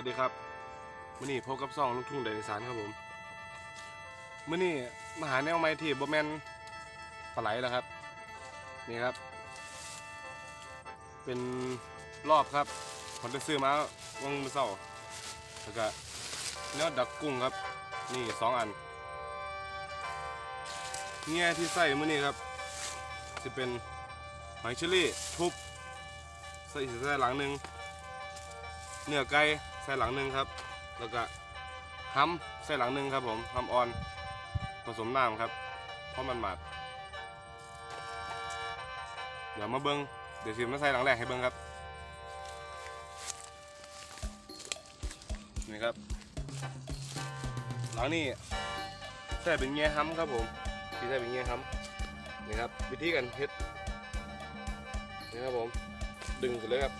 วัสดีครับมื่อนี้พบกับซองลูกทุ่งเดนิสานครับผมมื่อนี้มาหาแนวไม้ที่บ่แมนปลาไหลแล้วครับ นี่ครับ เป็นรอบครับผมจะซื้อมาวังมือเศร้าแล้วก็เนื้อดักกุ้งครับ นี่สองอันเงี้ยที่ใส่มื่อนี้ครับจะเป็นหอยเชอรี่ทุบใส่ใส่หลังหนึ่งเนื้อไก่ ใส่หลังหนึ่งครับ แล้วก็ห้ำใส่หลังหนึ่งครับผมห้ำออน ผสมน้ำครับเพราะมันหมาดเดี๋ยวมาเบิ้งเดี๋ยวสิมาใส่หลังแรกให้เบิ้งครับนี่ครับ หลังนี้ใส่เป็นเงี้ยห้ำครับผมที่ใส่เป็นเงี้ยห้ำนี่ครับวิธีการเฮ็ดนี่ครับผมดึงขึ้นเลยครับ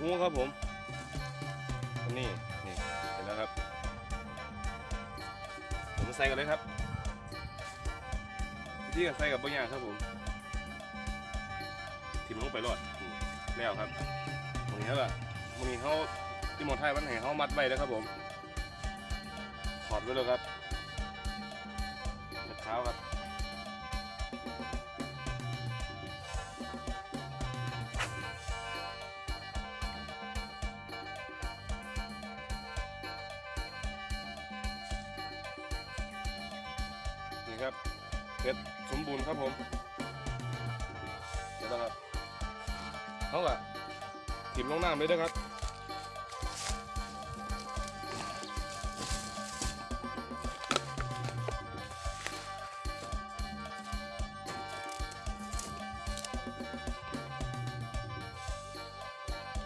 หัวครับผมนนี้นี่เห็นแล้วครับ ผมใส่กันเลยครับวิธีการใส่กับบางอย่างครับผมทิมลงไปรอดแล้วครับตรงนี้แล้วตรงนี้เขาที่มดไทยวันไหนเขามัดไว้แล้วครับผมถอดไว้เลยครับ ครับเพชรสมบูรณ์ครับผมเดี๋ยวนะครับเขาอะถิ่มลงน้ำเลยนะครับ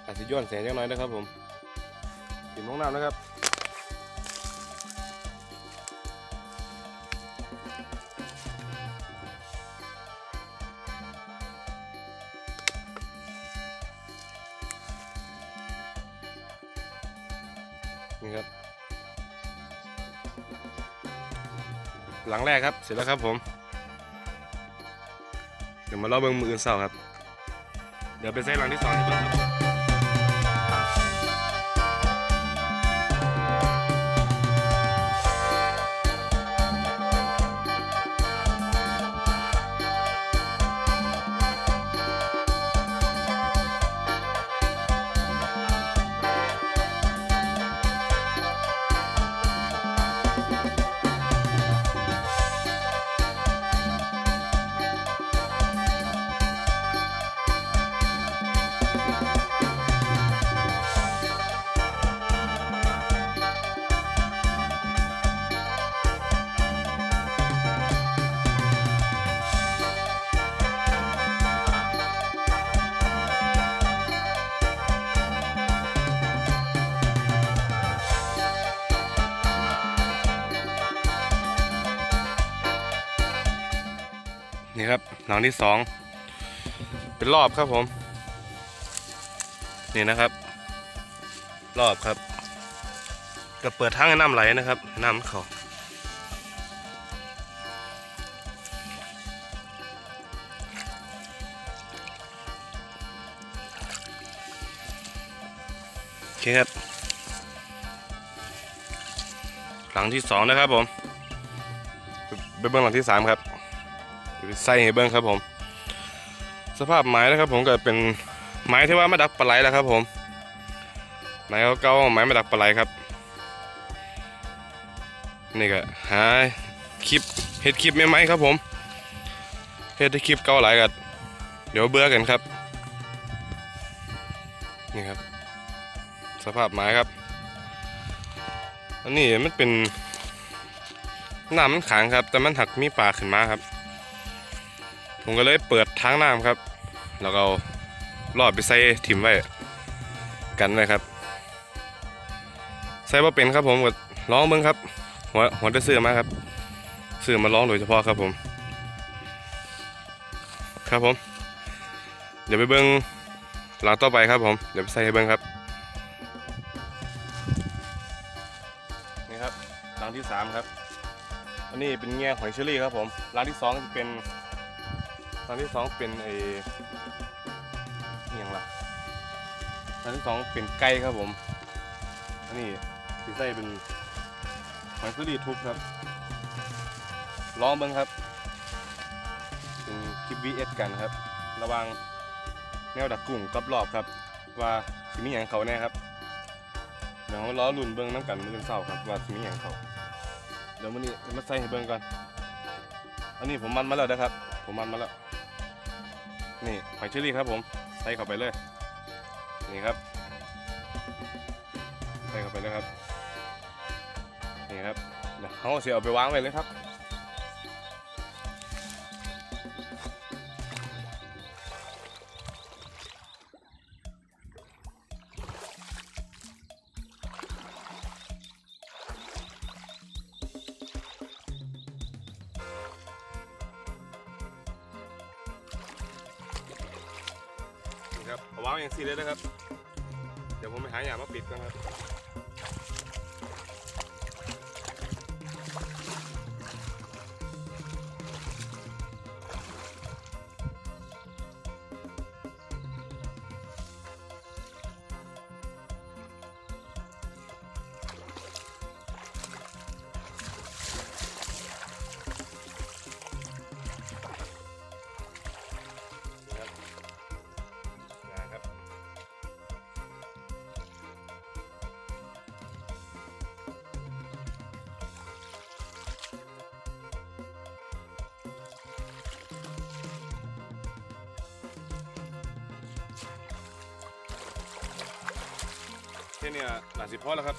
อาจจะย้อนแสงจังน้อยนะครับผมติดลงน้ำนะครับ นี่ครับ หลังแรกครับเสร็จแล้วครับผม เดี๋ยวมาล่อเบิ้งมืออื่นเศร้าครับ เดี๋ยวไปเซตหลังที่สองที่เบิ้งครับ หลังที่สองเป็นรอบครับผม นี่นะครับ รอบครับก็เปิดทางให้น้ำไหลนะครับ น้ำเขาโอเคครับ หลังที่สองนะครับผมไปเบื้องหลังที่สามครับ ใส่ให้เบิ้งครับผม สภาพไม้นะครับ ผมก็เป็นไม้ที่ว่ามาดักปลาไหลแล้วครับผมไม้เก่าๆไม้มาดักปลาไหลครับ นี่ก็หาคลิปเฮ็ดคลิปไม่ไหมครับผมเฮ็ดคลิปเก่าหลายกันเดี๋ยวเบื่อกันครับ นี่ครับ สภาพไม้ครับ อันนี้มันเป็นน้ำมันขังครับ แต่มันหักมีปลาขึ้นมาครับ ผมก็เลยเปิดทางน้ำครับ แล้วก็รอดไปใส่ถิ่มไว้กันไว้ครับ ใส่บ่าเป็นครับผมก็ร้องเบิ้งครับ หัวหัวจะเซื้อมาครับเสือมาร้องโดยเฉพาะครับผม ครับผม เดี๋ยวไปเบิ้งหลังต่อไปครับผม เดี๋ยวไปใส่ให้เบิ้งครับ นี่ครับหลังที่สามครับ อันนี้เป็นแง่หอยเชอรี่ครับผมหลังที่สองจะเป็น ร้านที่สองเป็นไออย่างละร้านที่สองเป็นไก่ครับผม อันนี้สีไส้เป็นหอยเชอรี่ทุบครับลองเบิ้งครับ เป็นคลิป VS กันครับ ระวังแนวดักกุ้งกับรอบครับ ว่าสิมีอย่างเขาแน่ครับเดี๋ยวเราล้อลุ่นเบิ้งน้ำกันมือเช้าครับว่าสิมีอย่างเขาเดี๋ยวมื้อนี้มาใส่ให้เบิ่งก่อนอันนี้ผมมันมาแล้วนะครับ ผมมันมาแล้ว นี่หอยเชอรี่ครับผมใส่เข้าไปเลย นี่ครับ ใส่เข้าไปเลยครับ นี่ครับเดี๋ยวเขาเสียเอาไปวางไว้เลยครับ นี่ครับเอาวางอย่างสี่เลยนะครับ เดี๋ยวผมไปหาอย่างมาปิดกันครับ ค่เนี้หลาสิพอแล้วครับ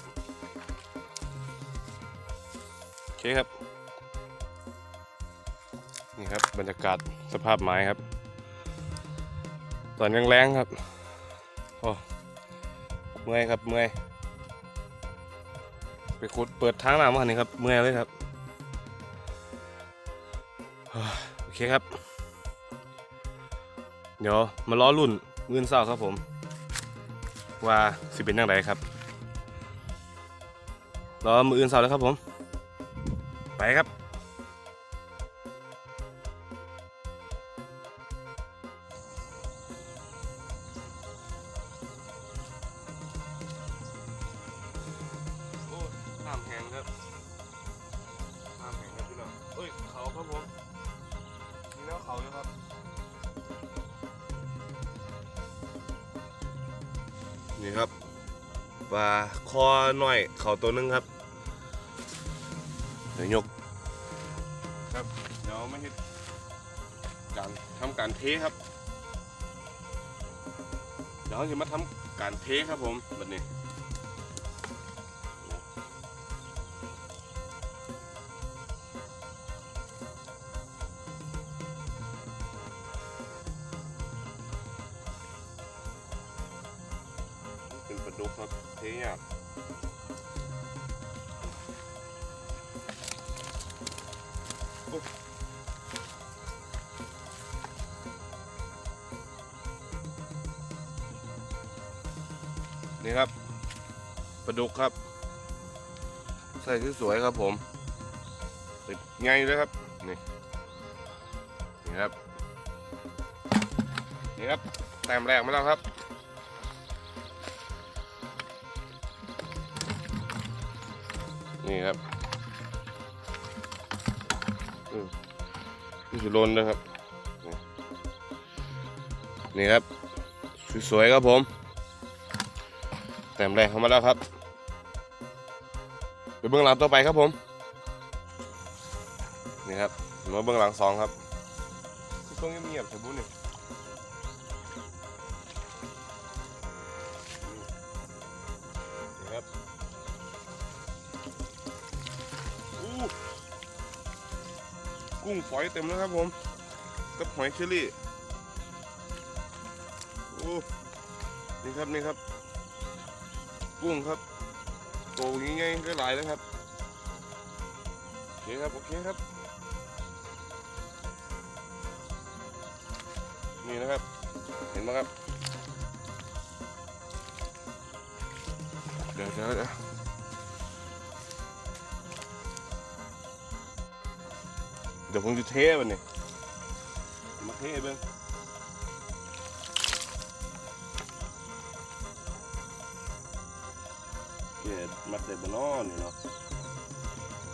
โอเคครับ นี่ครับบรรยากาศสภาพไม้ครับ ตอนยังแรงครับ โอ้เมื่อยครับเมื่อย ไปขุดเปิดทางหน้ำมาหนี่ครับ เมื่อยเลยครับ โอเคครับ เดี๋ยวมาล้อรุ่นเงินเศร้าครับผม ว่าสิเป็นยังไงครับรอมืออื่นเสาร์แล้วครับผม ไปครับ ปลาคอหน่อยเขาตัวหนึงครับเดี๋ยวยก ครับเดี๋ยวไม่เห็นการทำการเทครับ เดี๋ยวเราจะมาทำการเทครับผมแบบนี้ ครับปลาดุกครับ ใส่ที่สวยครับผมติดไงเลยครับ นี่นี่ครับ นี่ครับ แต้มแรกมาแล้วครับนี่ครับอืมนี่คือโลนนะครับ นี่ครับ สวยๆครับผม แต้มแรกเข้ามาแล้วครับไปเบื้องหลังต่อไปครับผม นี่ครับมาเบื้องหลังสองครับคือต้องเงียบๆเถอะบุญนี่นี่ครับกุ้งฝอยเต็มแล้วครับผม กับหอยเชอรี่ โอ้ นี่ครับ นี่ครับ กุ้งครับตัวง่ายๆก็หลายแล้วครับโอเคครับโอเคครับ นี่นะครับ เห็นไหมครับ เดี๋ยวเดี๋ยวเดี๋ยวเดี๋ยวผมจะเทมันนี่มาเทเบิ้ง มัดได้บ่นอนี่เนาะ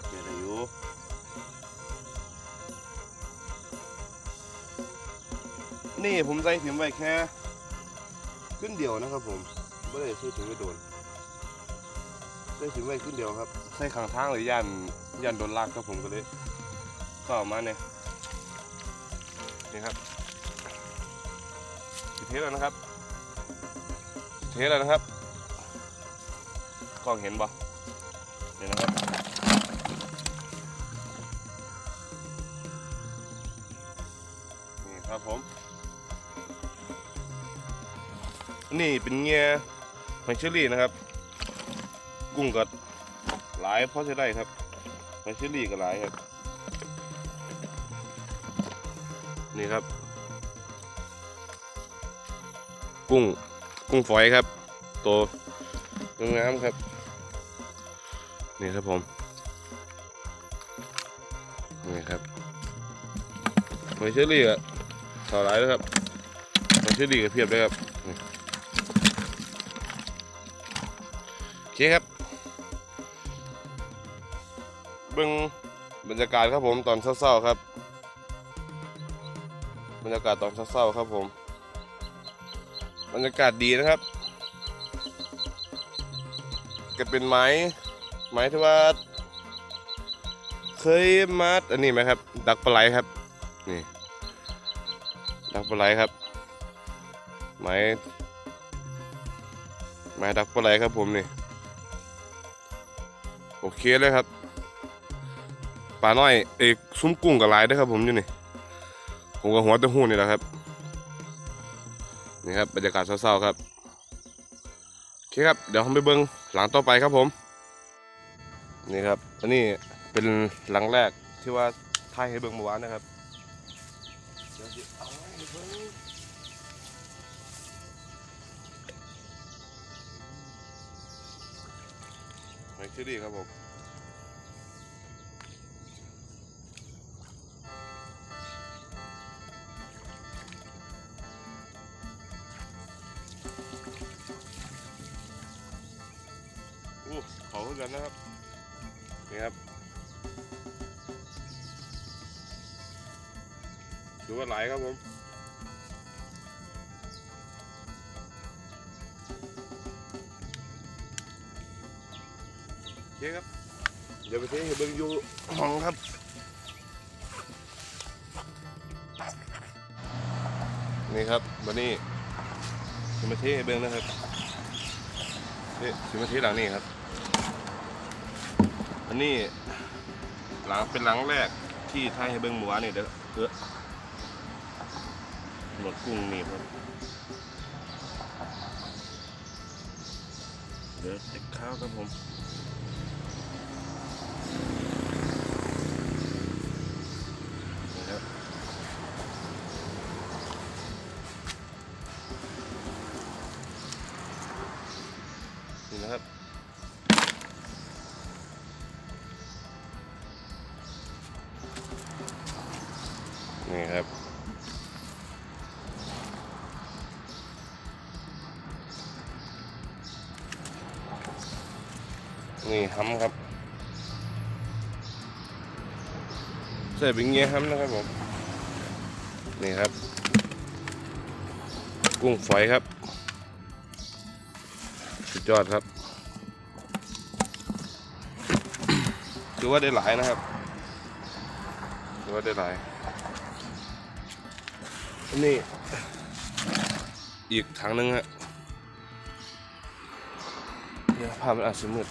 เกดได้อยู่นี่ผมใส่ถิ่มไว้แค่ขึ้นเดียวนะครับผมไม่ได้ซื้อถึงไม่โดนใส่ถิ่มไว้ขึ้นเดียวครับ ใส่ข้างทางเลยย่านย่านโดนลากครับผมก็เลยก็ออกมาเนี่ยนี่ครับเทแล้วนะครับเทแล้วนะครับ กล้องเห็นปะนี่นะครับนี่ครับผม นี่เป็นเงี้ยหอยเชอรี่นะครับ กุ้งก็หลายเพราะจะได้ครับหอยเชอรี่ก็หลายครับนี่ครับ กุ้ง กุ้งฝอยครับตัวงามครับ นี่ครับผมนี่ครับหอยเชอรี่อะต่อหลายแล้วครับหอยเชอรี่ก็เพียบเลยครับโอเคครับเบิ่งบรรยากาศครับผมตอนเช้าๆครับ บรรยากาศตอนเช้าๆครับผม บรรยากาศดีนะครับ ก็เป็นไม้ ไม้ที่ว่า เคยมาอันนี้ไหมครับ ดักปลาไหลครับ นี่ ดักปลาไหลครับไม้ไม้ดักปลาไหลครับผมนี่ โอเคเลยครับปลาน้อยเอกซุ้มกุ้งกับหลายด้วยครับ ผมอยู่นี่ผมก็หัวเตะหูนี่แหละครับ นี่ครับบรรยากาศเศร้าๆครับโอเคครับ เดี๋ยวผมไปเบิ้งหลังต่อไปครับผม นี่ครับอันนี้เป็นหลังแรกที่ว่าถ่ายให้เบิ่งเมื่อวานนะครับไม่ชื่อดีครับผม ดูว่าไหลครับผมโอเคครับ เดี๋ยวไปเทให้เบิงอยู่ห้องครับนี่ครับวันนี้จะมาเทเบิงนะครับเอ๊ะสิมาเทหลังนี่ครับ อันนี้หลังเป็นหลังแรกที่ไทยให้เบิ้งหมู่บ้านนี่เด้อเออ หนวดกุ้งนี่ครับเดี๋ยวต็กข้าวครับผมนี่ครับนี่นะครับนี่ครับ ห้ำครับใส่เป็นเงี้ยห้ำนะครับผมนี่ครับ กุ้งฝอยครับ สุดยอดครับถือว่าได้หลายนะครับถือว่าได้หลายนนี้อีกถังหนึงฮะเดี๋ยวภาพมันอาจจะมืด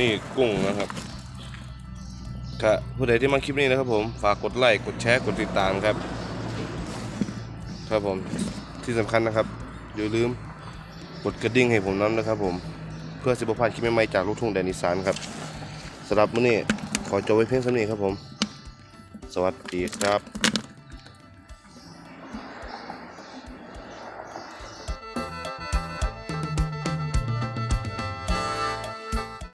นนี้กุ้งนะครับครับผู้ใดที่มาคลิปนี้นะครับผมฝากกดไลค์กดแชร์กดติดตามครับ ครับผมที่สำคัญนะครับอย่าลืมกดกระดิ่งให้ผมน้ำนะครับ ผมเพื่อสิบพลาดคลิปใหม่ๆจากลูกทุ่งแดนอีสานครับสำหรับมื้อนี้ขอจบไว้เพียงเท่านี้ครับผม สวัสดีครับ